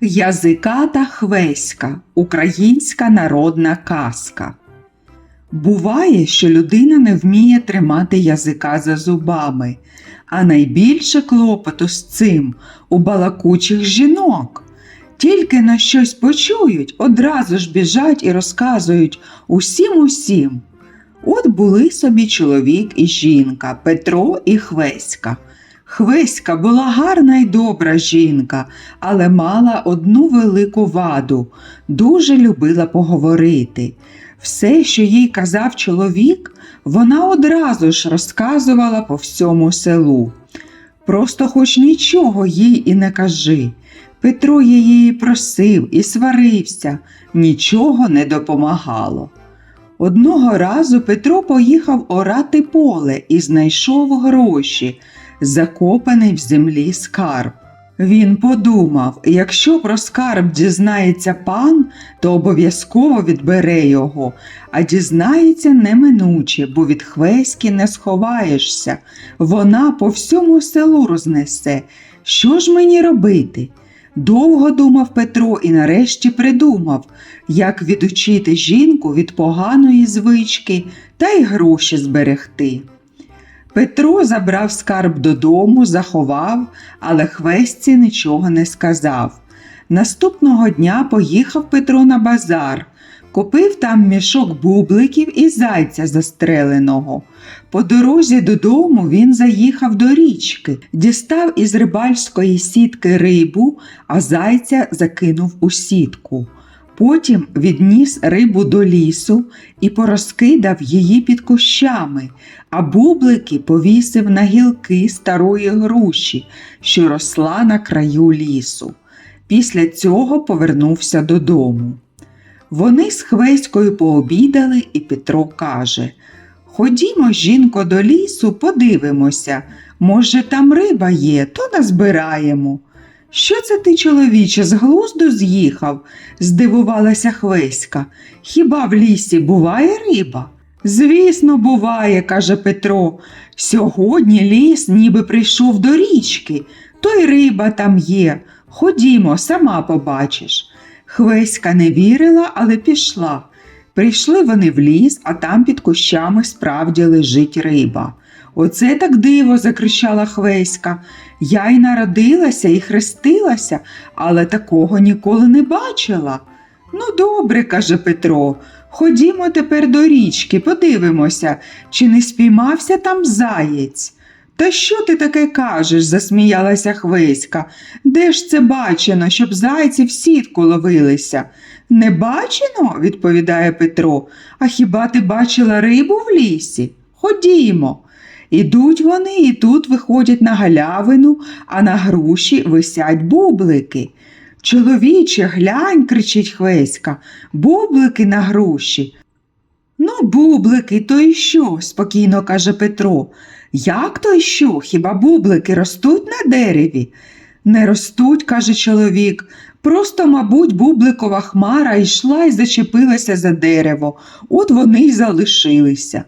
Язиката хвеська українська народна казка. Буває, що людина не вміє тримати язика за зубами, а найбільше клопоту з цим у балакучих жінок. Тільки на щось почують, одразу ж біжать і розказують усім усім. От були собі чоловік і жінка, Петро і Хвеська. Хвеська була гарна й добра жінка, але мала одну велику ваду, дуже любила поговорити. Все, що їй казав чоловік, вона одразу ж розказувала по всьому селу. Просто хоч нічого їй і не кажи. Петро її просив і сварився, нічого не допомагало. Одного разу Петро поїхав орати поле і знайшов гроші, закопаний в землі скарб. Він подумав, якщо про скарб дізнається пан, то обов'язково відбере його, а дізнається неминуче, бо від хвеськи не сховаєшся. Вона по всьому селу рознесе. Що ж мені робити? Довго думав Петро і нарешті придумав, як відучити жінку від поганої звички та й гроші зберегти. Петро забрав скарб додому, заховав, але хвесті нічого не сказав. Наступного дня поїхав Петро на базар, купив там мішок бубликів і зайця застреленого. По дорозі додому він заїхав до річки, дістав із рибальської сітки рибу, а зайця закинув у сітку. Потім відніс рибу до лісу і порозкидав її під кущами, а бублики повісив на гілки старої груші, що росла на краю лісу. Після цього повернувся додому. Вони з Хвеською пообідали, і Петро каже Ходімо, жінко, до лісу, подивимося. Може, там риба є, то назбираємо. Що це ти, чоловіче, з глузду з'їхав? здивувалася Хвеська. Хіба в лісі буває риба? Звісно, буває, каже Петро. Сьогодні ліс ніби прийшов до річки, то й риба там є. Ходімо, сама побачиш. Хвеська не вірила, але пішла. Прийшли вони в ліс, а там під кущами справді лежить риба. Оце так диво, закричала Хвеська. Я й народилася і хрестилася, але такого ніколи не бачила. Ну, добре, каже Петро, ходімо тепер до річки, подивимося, чи не спіймався там заєць. Та що ти таке кажеш? засміялася Хвеська. Де ж це бачено, щоб зайці в сітку ловилися? Не бачено, відповідає Петро. А хіба ти бачила рибу в лісі? Ходімо. Ідуть вони і тут виходять на галявину, а на груші висять бублики. Чоловіче, глянь, кричить Хвеська, бублики на груші. Ну, бублики, то й що? спокійно каже Петро. Як то й що? Хіба бублики ростуть на дереві? Не ростуть, каже чоловік. Просто, мабуть, бубликова хмара йшла і зачепилася за дерево, от вони й залишилися.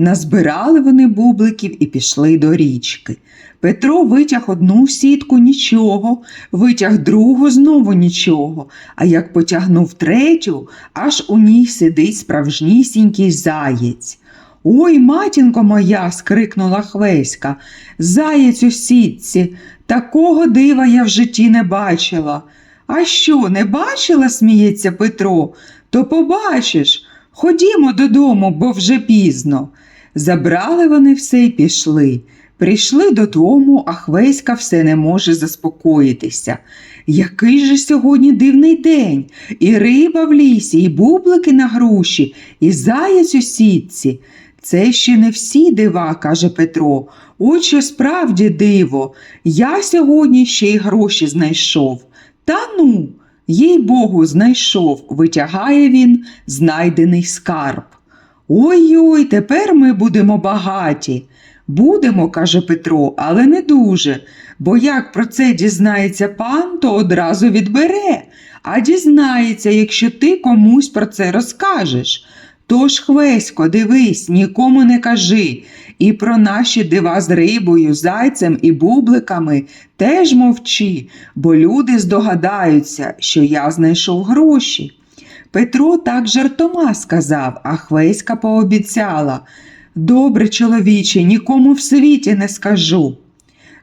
Назбирали вони бубликів і пішли до річки. Петро витяг одну сітку нічого, витяг другу знову нічого, а як потягнув третю, аж у ній сидить справжнісінький заєць. Ой, матінко моя, скрикнула Хвеська, заєць у сітці, такого дива я в житті не бачила. А що, не бачила, сміється Петро, то побачиш. Ходімо додому, бо вже пізно. Забрали вони все й пішли. Прийшли додому, а Хвеська все не може заспокоїтися. Який же сьогодні дивний день, і риба в лісі, і бублики на груші, і заяць у сітці. Це ще не всі дива, каже Петро. От що справді диво. Я сьогодні ще й гроші знайшов. Та ну, їй богу, знайшов, витягає він знайдений скарб. Ой-ой, тепер ми будемо багаті. Будемо, каже Петро, але не дуже, бо як про це дізнається пан, то одразу відбере, а дізнається, якщо ти комусь про це розкажеш. Тож, Хвесько, дивись, нікому не кажи. І про наші дива з рибою, зайцем і бубликами теж мовчи, бо люди здогадаються, що я знайшов гроші. Петро так жартома сказав, а Хвеська пообіцяла. Добре, чоловіче, нікому в світі не скажу.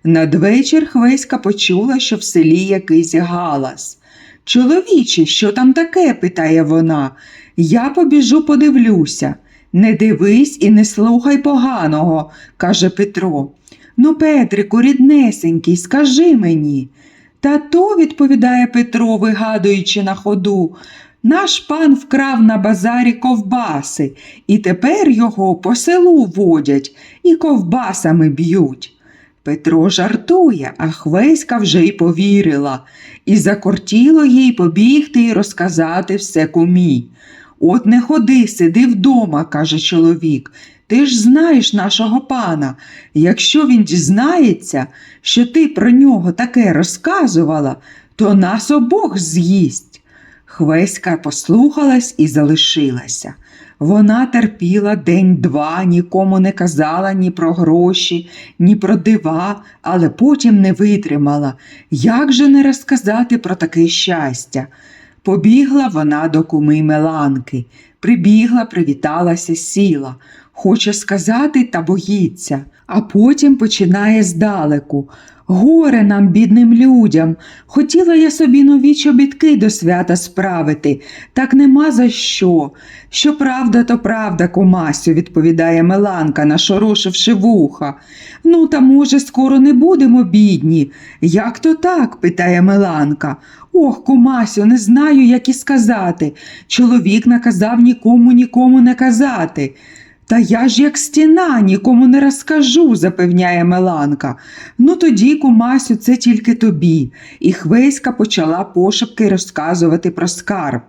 Надвечір Хвеська почула, що в селі якийсь галас. Чоловіче, що там таке? питає вона. Я побіжу подивлюся. Не дивись і не слухай поганого, каже Петро. Ну, Петрику, ріднесенький, скажи мені. Та то, відповідає Петро, вигадуючи на ходу, наш пан вкрав на базарі ковбаси, і тепер його по селу водять і ковбасами б'ють. Петро жартує, а Хвеська вже й повірила, і закортіло їй побігти і розказати все кумі. От не ходи, сиди вдома, каже чоловік. Ти ж знаєш нашого пана. Якщо він дізнається, що ти про нього таке розказувала, то нас обох з'їсть. Хвеська послухалась і залишилася. Вона терпіла день-два, нікому не казала ні про гроші, ні про дива, але потім не витримала. Як же не розказати про таке щастя? Побігла вона до куми Меланки, прибігла, привіталася, сіла. Хоче сказати та боїться, а потім починає здалеку. Горе нам, бідним людям. Хотіла я собі нові чобітки до свята справити, так нема за що. Що правда, то правда, кумасю, відповідає Меланка, нашорошивши вуха. Ну, та, може, скоро не будемо бідні. Як то так? питає Меланка. Ох, кумасю, не знаю, як і сказати. Чоловік наказав нікому нікому не казати. Та я ж як стіна, нікому не розкажу, запевняє Меланка. Ну тоді, кумасю, це тільки тобі. І Хвеська почала пошепки розказувати про скарб.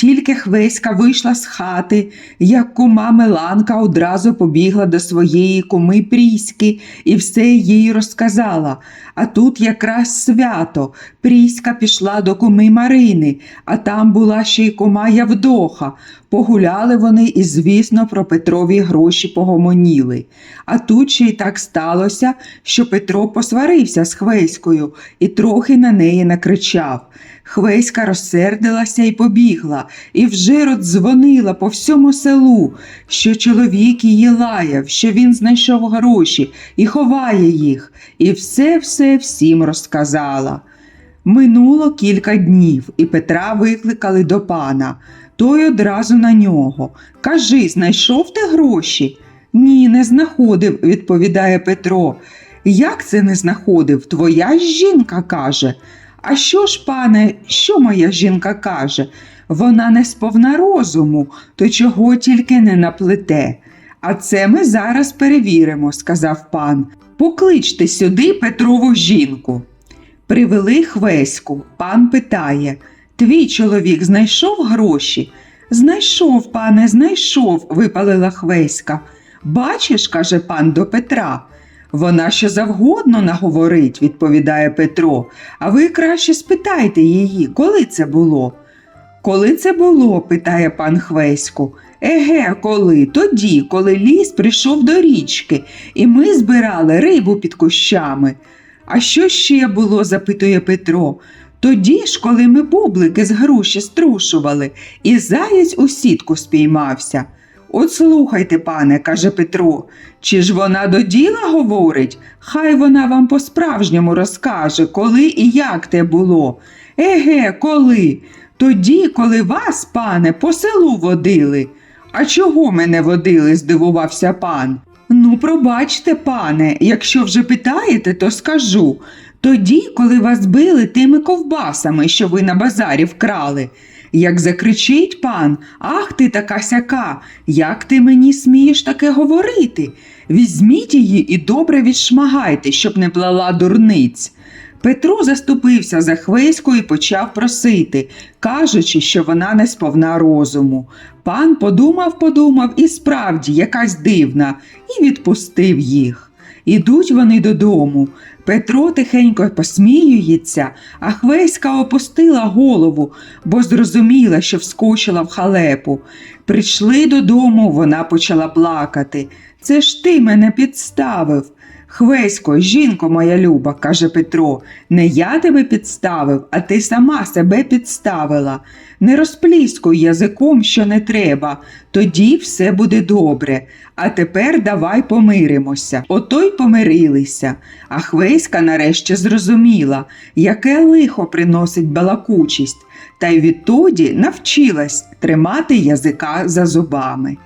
Тільки Хвеська вийшла з хати, як кума Меланка одразу побігла до своєї куми Пріськи і все їй розказала. А тут якраз свято. Пріська пішла до куми Марини, а там була ще й кума Явдоха. Погуляли вони і, звісно, про Петрові гроші погомоніли. А тут ще й так сталося, що Петро посварився з Хвеською і трохи на неї накричав. Хвеська розсердилася і побігла, і вже родзвонила по всьому селу, що чоловік її лаяв, що він знайшов гроші і ховає їх, і все-все всім розказала. Минуло кілька днів, і Петра викликали до пана. Той одразу на нього. Кажи, знайшов ти гроші? Ні, не знаходив, відповідає Петро. Як це не знаходив? Твоя жінка каже. А що ж, пане, що моя жінка каже? Вона не сповна розуму, то чого тільки не наплете. А це ми зараз перевіримо, сказав пан. Покличте сюди Петрову жінку. Привели Хвеську. Пан питає Твій чоловік знайшов гроші? Знайшов, пане, знайшов, випалила Хвеська. Бачиш, каже пан до Петра. Вона що завгодно наговорить, відповідає Петро. А ви краще спитайте її, коли це було? Коли це було? питає пан Хвеську. Еге, коли? Тоді, коли ліс прийшов до річки, і ми збирали рибу під кущами. А що ще було? запитує Петро. Тоді ж, коли ми бублики з груші струшували, і заєць у сітку спіймався. От слухайте, пане, каже Петро, чи ж вона до діла говорить? Хай вона вам по-справжньому розкаже, коли і як те було. Еге, коли? Тоді, коли вас, пане, по селу водили. А чого мене водили? здивувався пан. Ну, пробачте, пане, якщо вже питаєте, то скажу. Тоді, коли вас били тими ковбасами, що ви на базарі вкрали. Як закричить пан, ах ти така сяка, як ти мені смієш таке говорити? Візьміть її і добре відшмагайте, щоб не плала дурниць. Петро заступився за Хвеську і почав просити, кажучи, що вона не сповна розуму. Пан подумав, подумав і справді якась дивна, і відпустив їх. Ідуть вони додому. Петро тихенько посміюється, а Хвеська опустила голову, бо зрозуміла, що вскочила в халепу. Прийшли додому, вона почала плакати. Це ж ти мене підставив. Хвесько, жінко моя люба, каже Петро, не я тебе підставив, а ти сама себе підставила. Не розпліскуй язиком, що не треба, тоді все буде добре. А тепер давай помиримося. Ото й помирилися. А Хвеська нарешті зрозуміла, яке лихо приносить балакучість, та й відтоді навчилась тримати язика за зубами.